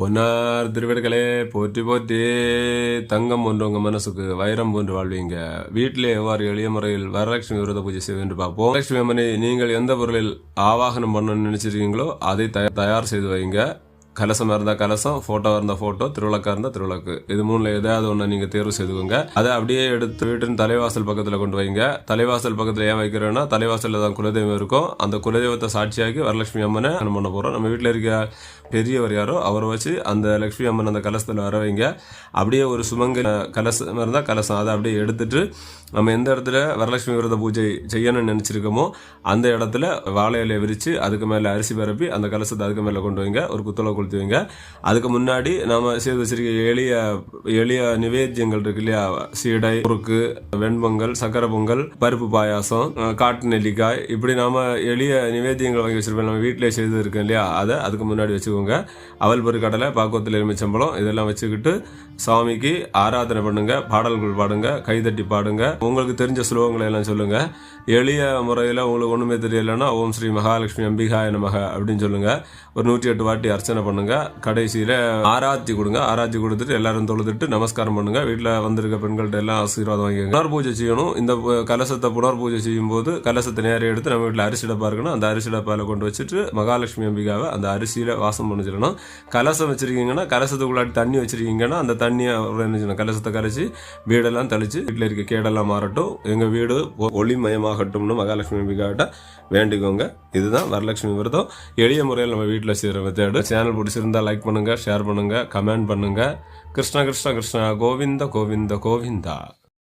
பொன்னார் திருவிடுகளே போற்றி போற்றி. தங்கம் போன்று உங்க மனசுக்கு வைரம் போன்று வாழ்வீங்க. வீட்டிலே எவ்வாறு எளிய முறையில் வரலட்சுமி விரத பூஜை செய்வது என்று பார்ப்போம். லட்சுமி அம்மனை நீங்கள் எந்த பொருளில் ஆவாகனம் பண்ணணும்னு நினைச்சிருக்கீங்களோ அதை தயார் செய்து வைங்க. கலசமாக இருந்தால் கலசம் ஃபோட்டோவாக இருந்தால் ஃபோட்டோ திருவிளக்காக இருந்தால் திருவிளக்கு. இது மூணில் ஏதாவது ஒன்று நீங்கள் தேர்வு செய்துக்கோங்க. அதை அப்படியே எடுத்து வீட்டின் தலைவாசல் பக்கத்தில் கொண்டு வைங்க. தலைவாசல் பக்கத்தில் ஏன் வைக்கிறோன்னா தலைவாசலில் தான் குலதெய்வம் இருக்கும். அந்த குலதெய்வத்தை சாட்சியாக்கி வரலட்சுமி அம்மனை நம்ம பண்ண போகிறோம் நம்ம வீட்டில் இருக்க பெரியவர் யாரோ அவரை வச்சு அந்த லட்சுமி அம்மன் அந்த கலசத்தில் வர வைங்க. அப்படியே ஒரு சுமங்க கலசம் இருந்தால் கலசம். அதை அப்படியே எடுத்துட்டு நம்ம எந்த இடத்துல வரலட்சுமி விரத பூஜை செய்யணும்னு நினச்சிருக்கோமோ அந்த இடத்துல வாழை இலையை விரித்து அதுக்கு மேலே அரிசி பரப்பி அந்த கலசத்தை அதுக்கு மேலே கொண்டு வைங்க. ஒரு குத்தலை கொளுத்தி அதுக்கு முன்னாடி நம்ம செய்து வச்சிருக்க எளிய எளிய நிவேத்தியங்கள் இருக்கு இல்லையா? சீடை முறுக்கு வெண்பொங்கல் சக்கரை பொங்கல் பருப்பு பாயாசம் காட்டு நெல்லிக்காய். இப்படி நாம எளிய நிவேத்தியங்கள் வாங்கி வச்சிருப்போம். நம்ம வீட்டிலே செய்து இருக்கோம் இல்லையா? அதை அதுக்கு முன்னாடி வச்சுக்கோங்க. அவல் கடலை பாக்குவத்தில் எலுமிச்சம்பழம் இதெல்லாம் வச்சுக்கிட்டு சாமிக்கு ஆராதனை பண்ணுங்க பாடல்கள் பாடுங்க கைதட்டி பாடுங்க. உங்களுக்கு தெரிஞ்ச ஸ்லோகங்களை எல்லாம் சொல்லுங்க. எளிய முறையில் உங்களுக்கு ஒன்றுமே தெரியலைன்னா ஓம் ஸ்ரீ மகாலட்சுமி அம்பிகாய நமக அப்படின்னு சொல்லுங்க. ஒரு நூற்றி எட்டு வாட்டி அர்ச்சனை பண்ணுங்க. கடைசியில் ஆராத்தி கொடுங்க. ஆராத்தி கொடுத்துட்டு எல்லாரும் தொழுதுட்டு நமஸ்காரம் பண்ணுங்க. வீட்டில் வந்திருக்க பெண்கள்ட்ட எல்லாம் ஆசீர்வாதம் வாங்கிக்கோங்க. புனர் பூஜை செய்யணும். இந்த கலசத்தை புனர் பூஜை செய்யும் போது கலசத்தை நேரம் எடுத்து நம்ம வீட்டில் அரிசி டப்பா அந்த அரிசி டப்பாவில் கொண்டு வச்சுட்டு மகாலட்சுமி அம்பிகாவை அந்த அரிசியில் வாசம் பண்ணிச்சிடணும் கலசம் வச்சிருக்கீங்கன்னா கலசத்துக்குள்ளாடி தண்ணி வச்சிருக்கீங்கன்னா அந்த தண்ணியை என்ன கலசத்தை கரைச்சி வீடெல்லாம் தெளிச்சு வீட்டில் இருக்க கேடெல்லாம் மாறட்டும். எங்கள் வீடு ஒளிமயமாகட்டும்னு மகாலட்சுமி அம்பிகாட்ட வேண்டிக்கோங்க. இதுதான் வரலட்சுமி விரதம். எளிய முறையில் நம்ம வீட்டில் செய்கிற மெத்தேடு சேனல் பிடிச்சிருந்தா லைக் பண்ணுங்கள் ஷேர் பண்ணுங்கள் கமெண்ட் பண்ணுங்கள் கிருஷ்ணா கிருஷ்ணா கிருஷ்ணா கோவிந்த கோவிந்த கோவிந்தா.